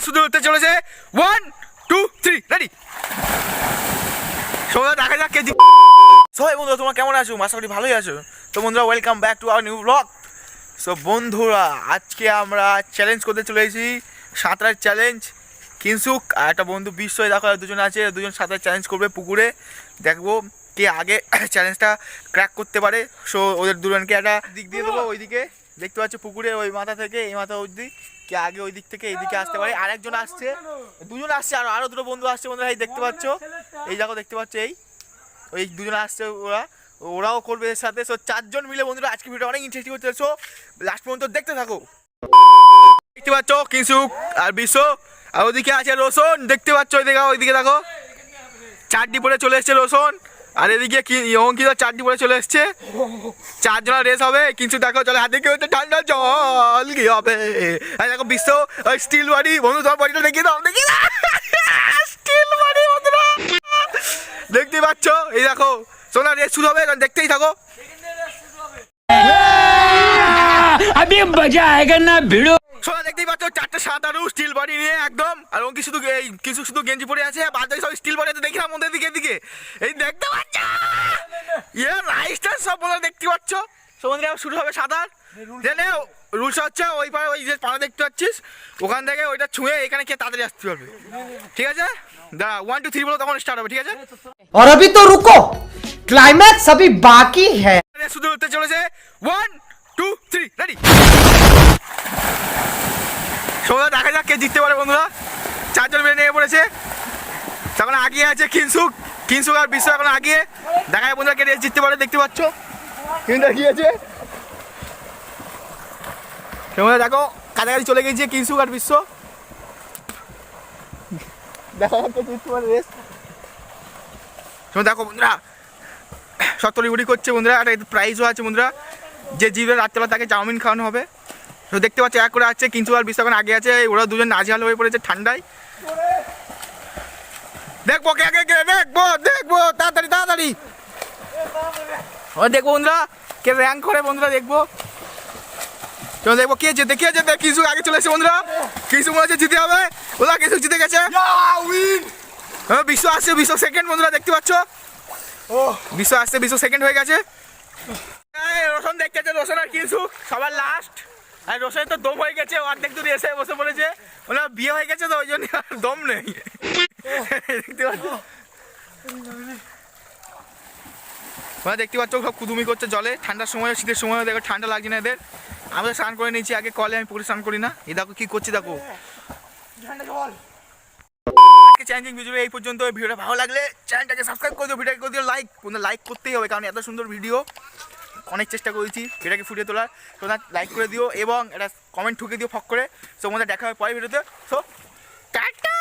শুধু হতে চলেছে। ওয়ান টু থ্রি রেডি সবাই দেখা যাক কে জিত- সবাই বন্ধুরা, তোমরা কেমন আছো? আশা করি ভালোই আছো। তো বন্ধুরা welcome back to our new blog so বন্ধুরা, আজকে আমরা চ্যালেঞ্জ করতে চলে এসেছি। সাঁতারের চ্যালেঞ্জ কিনসুক, আর একটা বন্ধু বিশ্ব দেখো, দুজন আছে, দুজন সাঁতার চ্যালেঞ্জ করবে পুকুরে। দেখব। কে আগে চ্যালেঞ্জটা ক্র্যাক করতে পারে। সো ওদের দুজনকে একটা দিক দিয়ে দেবো ওইদিকে। দেখতে পাচ্ছ পুকুরে ওই মাথা থেকে এই মাথা অবধি। কে আগে ওই দিক থেকে এইদিকে আসতে পারে। আরেকজন আসছে। দুজন আসছে আর আরও দুটো বন্ধু আসছে বন্ধুরা। এই দেখতে পাচ্ছ। এই দেখো দেখতে পাচ্ছ এই। ওই দুজন আসছে ওরা। ওরাও করবে এর সাথে। সো চারজন মিলে বন্ধুরা আজকে ভিডিও অনেক ইন্টারেস্টিং হচ্ছে সো লাস্ট পর্যন্ত দেখতে থাকো। দেখতে পাচ্ছ কিংসুক আর বিশ্ব। আর ওদিকে আছে রোশন। দেখতে পাচ্ছ ওইদিকে ওইদিকে দেখো। চারটি পরে চলে এসছে রোশন। আর এদিকে কি অঙ্কিত চারটি পরে চলে এসছে চারজনের রেস হবে কিন্তু দেখো চলে হাতে কেউ ঠান্ডা জল কি হবে আর দেখো বিশ্ব ওই স্টিল বাড়ি বন্ধু তোমার বাড়িটা দেখিয়ে দাও দেখিয়ে দাও স্টিল বাড়ি বন্ধুরা দেখতে পাচ্ছ এই দেখো সোনা রেস শুরু হবে কারণ দেখতেই থাকো अभी मजा आएगा ना भिड़ो সোনা দেখতেই পাচ্ছ চারটে সাঁতারু স্টিল বডি নিয়ে একদম আর ওকে শুধু এই কিছু শুধু গেঞ্জি পরে আছে বাদ বাকি সব স্টিল বডি আছে দেখি না মধ্যে দিকে দিকে এই দেখতে পাচ্ছ ইয়ে রাইসটা সব বলে দেখতে পাচ্ছ সমুদ্রে আবার শুরু হবে সাঁতার জেনে রুলস হচ্ছে ওই পারে ওই যে পাড়া দেখতে পাচ্ছিস ওখান থেকে ওইটা ছুঁয়ে এখানে কে তাড়াতাড়ি আসতে পারবে ঠিক আছে দাঁড়া ওয়ান টু থ্রি বলো তখন স্টার্ট হবে ঠিক আছে और अभी तो रुको क्लाइमैक्स अभी बाकी है রেস শুধু হতে চলেছে ওয়ান টু থ্রি রেডি সবাই দেখা যাক কে জিততে পারে বন্ধুরা। চারজন মিলে নিয়ে পড়েছে। তখন আগিয়ে আছে কিনসুক। কিনসুক আর বিশ্ব এখন আগিয়ে। দেখা যায় বন্ধুরা কে রেস জিততে পারে, দেখতে পাচ্ছ? কিন্তু গিয়েছে তোমরা দেখো, কাছাকাছি চলে গেছে কিনসুক আর বিশ্ব দেখা তোমরা দেখো বন্ধুরা উড়ি করছে বন্ধুরা, একটা প্রাইজও আছে বন্ধুরা। যে জিবে রাত্রেবেলা তাকে চাউমিন খাওয়ানো হবে। তো দেখতে পাচ্ছি এক করে আছে কিন্তু আর বিশ আগে আছে ওরা দুজন নাজেহাল হয়ে পড়েছে ঠান্ডায়। দেখব কে আগে কে দেখব দেখব তাড়াতাড়ি তাড়াতাড়ি। ও দেখব বন্ধুরা কে র্যাঙ্ক করে বন্ধুরা দেখব। তো দেখব কে যেতে কে যেতে কিছু আগে চলে এসেছে বন্ধুরা। কিছু মনে হচ্ছে জিতে হবে ওরা কিছু জিতে গেছে। হ্যাঁ, বিশ্ব আসছে বিশ্ব সেকেন্ড বন্ধুরা দেখতে পাচ্ছ। বিশ্ব আসছে বিশ্ব সেকেন্ড হয়ে গেছে। এই, রোশন দেখতেছে রোশন আর কিছু সবার লাস্ট আর রোশনের তো দম হয়ে গেছে অর্ধেক দূরে এসে বসে পড়েছে। ওনার বিয়ে হয়ে গেছে তো, ওই জন্য আর দম নেই। দেখতে পাচ্ছ? ওরা দেখতে পাচ্ছ সব কুদুমি করছে জলে। ঠান্ডার সময়, শীতের সময়, দেখো, ঠান্ডা লাগছে না এদের। আমি স্নান করে নিয়েছি, আগে কলে, আমি পুকুরে স্নান করি না। এই দেখো, কি করছি, দেখো। আজকে চ্যালেঞ্জিং ভিডিও এই পর্যন্ত, ভিডিওটা ভালো লাগলে চ্যানেলটাকে সাবস্ক্রাইব করে দিও ভিডিওকে করে দিও লাইক তোমরা লাইক করতেই হবে, কারণ এত সুন্দর ভিডিও অনেক চেষ্টা করেছি সেটাকে ফুটিয়ে তোলার। তোমরা লাইক করে দিও এবং এটা কমেন্ট ঠুকে দিও ফক করে। সো তোমাদের দেখা হবে পরের ভিডিওতে। So tata!